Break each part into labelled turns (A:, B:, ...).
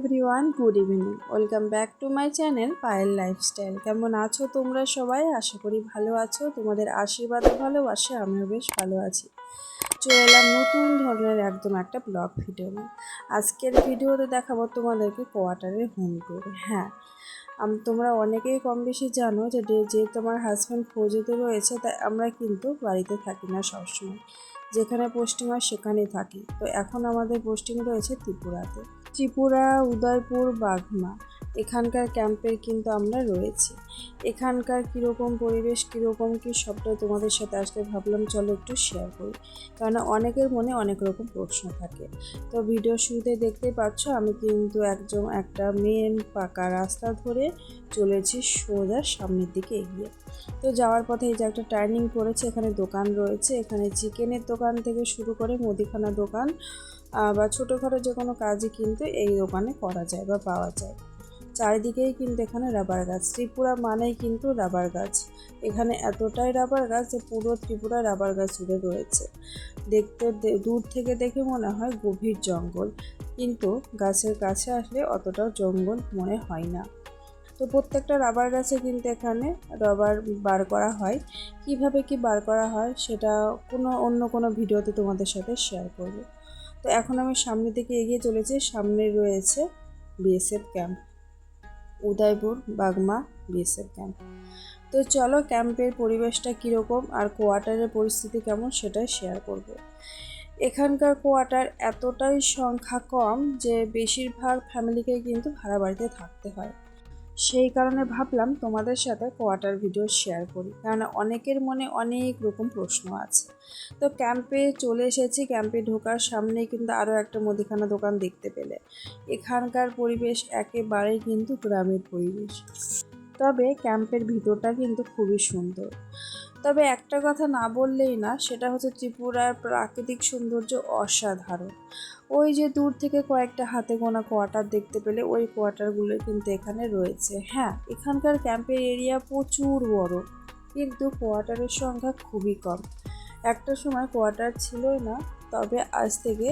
A: Everyone good evening welcome back to my channel Payel lifestyle কেমন আছো তোমরা সবাই? আশা করি ভালো আছো। তোমাদের আশীর্বাদে ভালোবাসে, আমিও বেশ ভালো আছি। চলে এলাম নতুন ধরনের একদম একটা ব্লগ ভিডিও আজকের ভিডিওতে দেখাবো তোমাদেরকে কোয়ার্টারের হোম টুর হ্যাঁ তোমরা অনেকেই কম বেশি জানো যে যে তোমার হাজব্যান্ড ফৌজিতে রয়েছে তাই আমরা কিন্তু বাড়িতে থাকি না সবসময়। যেখানে পোস্টিং হয় সেখানেই থাকি। তো এখন আমাদের পোস্টিং রয়েছে ত্রিপুরাতে। ত্রিপুরা, উদয়পুর বাঘমা এখানকার ক্যাম্পের কিন্তু আমরা রয়েছি। এখানকার কীরকম পরিবেশ, কীরকম কী সবটা তোমাদের সাথে আজকে ভাবলাম চলো একটু শেয়ার করি। কারণ অনেকের মনে অনেক রকম প্রশ্ন থাকে। তো ভিডিও শুরুতে দেখতে পাচ্ছ, আমি কিন্তু একজন একটা মেন পাকা রাস্তা ধরে চলেছি সোজা সামনের দিকে এগিয়ে। তো যাওয়ার পথে এই যে একটা টার্নিং পড়েছে এখানে দোকান রয়েছে। এখানে চিকেনের দোকান থেকে শুরু করে মুদিখানা দোকান বা ছোটোখাটো যে কোনো কাজই কিন্তু এই দোকানে করা যায় বা পাওয়া যায়। চারিদিকেই কিন্তু এখানে রাবার গাছ, ত্রিপুরা মানেই কিন্তু রাবার গাছ। এখানে এতটাই রাবার গাছ যে পুরো ত্রিপুরা রাবার গাছ জুড়ে রয়েছে। দেখতে দূর থেকে দেখে মনে হয় গভীর জঙ্গল, কিন্তু গাছের কাছে আসলে অতটাও জঙ্গল মনে হয় না। তো প্রত্যেকটা রাবার গাছে কিন্তু এখানে রাবার বার করা হয়। কীভাবে কি বার করা হয় সেটা কোনো, অন্য কোনো ভিডিওতে তোমাদের সাথে শেয়ার করব। তো এখন আমি সামনের দিকে এগিয়ে চলেছি। সামনে রয়েছে BSF camp Udaipur, Bagma BSF camp তো চলো ক্যাম্পের পরিবেশটা কীরকম আর কোয়ার্টারের পরিস্থিতি কেমন সেটাই শেয়ার করব। এখানকার কোয়ার্টার এতটাই সংখ্যা কম যে বেশিরভাগ ফ্যামিলিকে কিন্তু ভাড়া বাড়িতে থাকতে হয়। সেই কারণে ভাবলাম তোমাদের সাথে কোয়ার্টার ভিডিও শেয়ার করি। কারণ অনেকের মনে অনেক রকম প্রশ্ন আছে। তো ক্যাম্পে চলে এসেছি। ক্যাম্পে ঢোকার সামনেই কিন্তু আরও একটা মুদিখানা দোকান দেখতে পেলে। এখানকার পরিবেশ একেবারেই কিন্তু গ্রামের পরিবেশ। তবে ক্যাম্পের ভিতরটা কিন্তু খুবই সুন্দর। তবে একটা কথা না বললেই না, সেটা হচ্ছে ত্রিপুরার প্রাকৃতিক সৌন্দর্য অসাধারণ। ওই যে দূর থেকে কয়েকটা হাতে গোনা কোয়ার্টার দেখতে পেলে ওই কোয়ার্টারগুলো কিন্তু এখানে রয়েছে। হ্যাঁ এখানকার ক্যাম্পের এরিয়া প্রচুর বড়, কিন্তু কোয়ার্টারের সংখ্যা খুবই কম। একটা সময় কোয়ার্টার ছিলই না, তবে আজ থেকে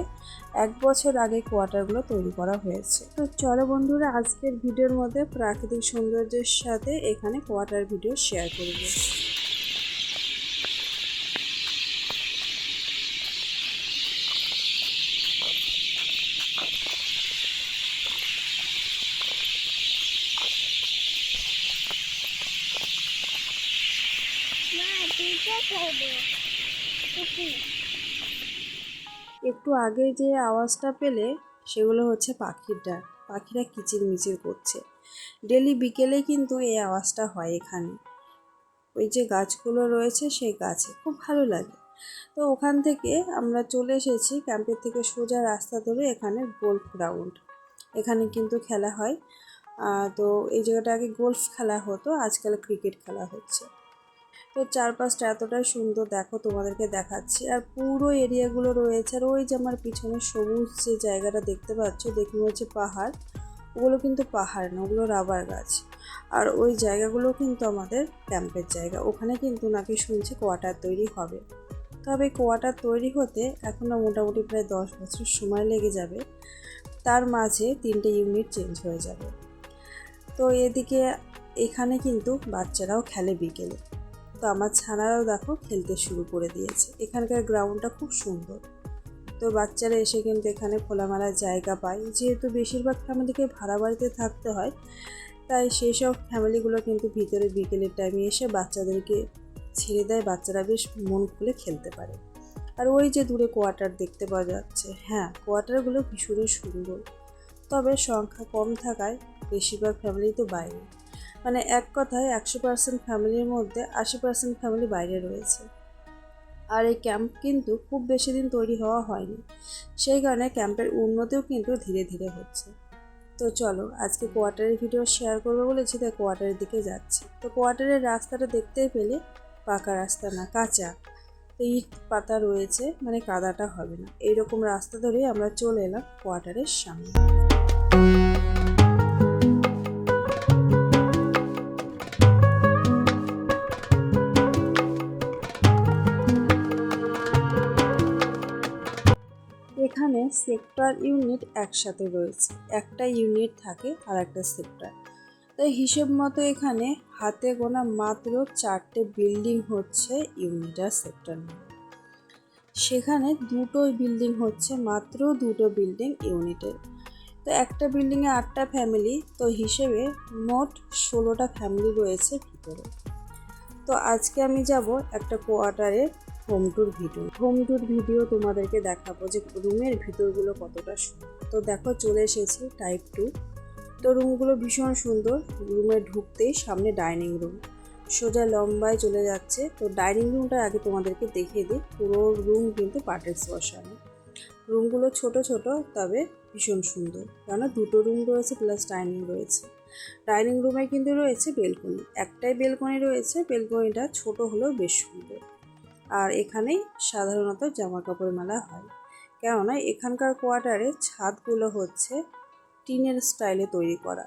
A: এক বছর আগে কোয়ার্টারগুলো তৈরি করা হয়েছে। তো চলো বন্ধুরা, আজকের ভিডিওর মধ্যে প্রাকৃতিক সৌন্দর্যের সাথে এখানে কোয়ার্টার ভিডিও শেয়ার করব একটু আগে যে আওয়াজটা পেলে, সেগুলো হচ্ছে পাখির ডাক পাখিরা কিচিরমিচির করছে। ডেলি বিকেলে কিন্তু এই আওয়াজটা হয় এখানে। ওই যে গাছগুলো রয়েছে, সেই গাছে। খুব ভালো লাগে। তো ওখান থেকে আমরা চলে এসেছি ক্যাম্পের থেকে সোজা রাস্তা ধরে এখানে গোল্ফ গ্রাউন্ড। এখানে কিন্তু খেলা হয়। তো এই জায়গাটা আগে গোল্ফ খেলা হতো, আজকাল ক্রিকেট খেলা হচ্ছে। তো চারপাশটা এতটাই সুন্দর দেখো তোমাদেরকে দেখাচ্ছি। আর পুরো এরিয়াগুলো রয়েছে আর ওই যে আমার পিছনে সবুজ যে জায়গাটা দেখতে পাচ্ছ দেখে হচ্ছে পাহাড়। ওগুলো কিন্তু পাহাড় না, ওগুলো রাবার গাছ। আর ওই জায়গাগুলো কিন্তু আমাদের ক্যাম্পের জায়গা। ওখানে কিন্তু নাকি শুনছি কোয়াটার তৈরি হবে। তবে কোয়াটার তৈরি হতে এখনও মোটামুটি প্রায় দশ বছর সময় লেগে যাবে। তার মাঝে তিনটে ইউনিট চেঞ্জ হয়ে যাবে। তো এদিকে এখানে কিন্তু বাচ্চারাও খেলে বিকেলে। তো আমার ছানারাও দেখো খেলতে শুরু করে দিয়েছে। এখানকার গ্রাউন্ডটা খুব সুন্দর। তো বাচ্চারা এসে কিন্তু এখানে খোলামেলা জায়গা পায়। যেহেতু বেশিরভাগ ফ্যামিলিকে ভাড়া বাড়িতে থাকতে হয়, তাই সেই সব ফ্যামিলিগুলো কিন্তু ভিতরে বিকেলের টাইমে এসে বাচ্চাদেরকে ছেড়ে দেয়। বাচ্চারা বেশ মন খুলে খেলতে পারে। আর ওই যে দূরে কোয়ার্টার দেখতে পাওয়া যাচ্ছে। হ্যাঁ কোয়ার্টারগুলো ভীষণই সুন্দর। তবে সংখ্যা কম থাকায় বেশিরভাগ ফ্যামিলি তো বাইরে। মানে এক কথায় একশো পার্সেন্ট ফ্যামিলির মধ্যে আশি পার্সেন্ট ফ্যামিলি বাইরে রয়েছে। আর এই ক্যাম্প কিন্তু খুব বেশি দিন তৈরি হওয়া হয়নি। সেই কারণে ক্যাম্পের উন্নতিও কিন্তু ধীরে ধীরে হচ্ছে। তো চলো, আজকে কোয়ার্টারের ভিডিও শেয়ার করব বলেছি তাই কোয়ার্টারের দিকে যাচ্ছি। তো কোয়ার্টারের রাস্তাটা দেখতেই পেলে পাকা রাস্তা না, কাঁচা। ইট পাতা রয়েছে মানে কাদাটা হবে না। এইরকম রাস্তা ধরেই আমরা চলে এলাম কোয়ার্টারের সামনে। সেক্টর ইউনিট একসাথে রয়েছে। একটা ইউনিট থাকে আর একটা সেক্টর। তাই হিসেব মতো এখানে হাতে গোনা মাত্র চারটে বিল্ডিং হচ্ছে ইউনিট আর সেক্টর সেখানে দুটো বিল্ডিং হচ্ছে, মাত্র দুটো বিল্ডিং ইউনিটের। তো একটা বিল্ডিংয়ে আটটা ফ্যামিলি, তো হিসেবে মোট ষোলোটা ফ্যামিলি রয়েছে ভিতরে। তো আজকে আমি যাব একটা কোয়ার্টারের home tour video. Home tour video তোমাদেরকে দেখাবো যে রুমের ভিতরগুলো কতটা সুন্দর। তো দেখো চলে এসেছি টাইপ টু তো রুমগুলো ভীষণ সুন্দর। রুমে ঢুকতেই সামনে ডাইনিং রুম সোজা লম্বায় চলে যাচ্ছে। তো ডাইনিং রুমটা আগে তোমাদেরকে দেখিয়ে দিই। পুরো রুম কিন্তু পার্টেক্স বসানো রুমগুলো ছোট ছোট, তবে ভীষণ সুন্দর। কেননা দুটো রুম রয়েছে প্লাস ডাইনিং রয়েছে। ডাইনিং রুমে কিন্তু রয়েছে বেলকনি একটাই বেলকনি রয়েছে। বেলকনিটা ছোট হলেও বেশ সুন্দর। আর এখানেই সাধারণত জামা কাপড় মেলা হয়। কেননা এখানকার কোয়ার্টারে ছাদগুলো হচ্ছে টিনের স্টাইলে তৈরি করা,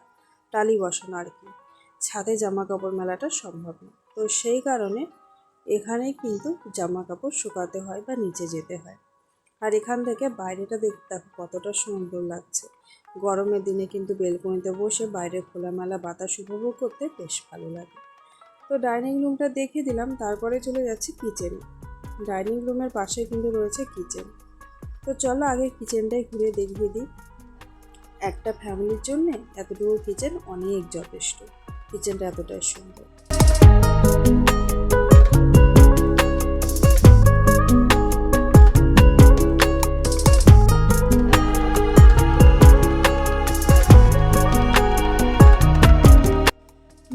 A: টালি বসানো আর কি। ছাদে জামা কাপড় মেলাটা সম্ভব না। তো সেই কারণে এখানে কিন্তু জামা কাপড় শুকাতে হয় বা নিচে যেতে হয়। আর এখান থেকে বাইরেটা দেখতে দেখো কতটা সুন্দর লাগছে। গরমের দিনে কিন্তু বেলকনিতে বসে বাইরে খোলামেলা বাতাস উপভোগ করতে বেশ ভালো লাগে। তো ডাইনিং রুমটা দেখে দিলাম, তারপরে চলে যাচ্ছি কিচেন। ডাইনিং রুমের পাশে কিন্তু রয়েছে কিচেন। তো চলো আগে কিচেনটাই ঘুরে দেখিয়ে দিই। একটা ফ্যামিলির জন্য এতটুকু কিচেন অনেক যথেষ্ট। কিচেনটা এতটাই সুন্দর।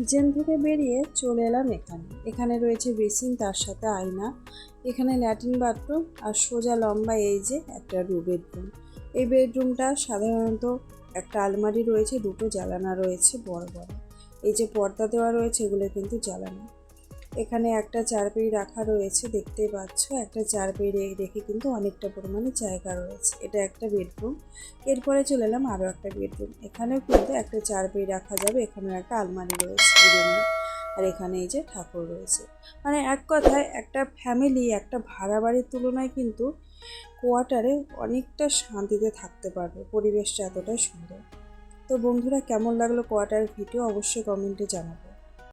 A: কিচেন থেকে বেরিয়ে চলে এলাম এখানে। এখানে রয়েছে বেসিন, তার সাথে আয়না। এখানে ল্যাট্রিন বাথরুম আর সোজা লম্বা এই যে একটা রু বেডরুম এই বেডরুমটা সাধারণত একটা আলমারি রয়েছে, দুটো জ্বালানা রয়েছে, বড় বড়। এই যে পর্দা দেওয়া রয়েছে, এগুলো কিন্তু জ্বালানা এখানে একটা চারপেই রাখা রয়েছে দেখতেই পাচ্ছ। একটা চারপেই রেখে কিন্তু অনেকটা পরিমাণে জায়গা রয়েছে। এটা একটা বেডরুম। এরপরে চলে এলাম আরও একটা বেডরুম। এখানেও কিন্তু একটা চারপেই রাখা যাবে। এখানেও একটা আলমারি রয়েছে আর এখানে এই যে ঠাকুর রয়েছে। মানে এক কথায় একটা ফ্যামিলি একটা ভাড়া বাড়ির তুলনায় কিন্তু কোয়ার্টারে অনেকটা শান্তিতে থাকতে পারবে। পরিবেশটা এতটাই সুন্দর। তো বন্ধুরা, কেমন লাগল কোয়ার্টারের ভিডিও অবশ্যই কমেন্টে জানাবে।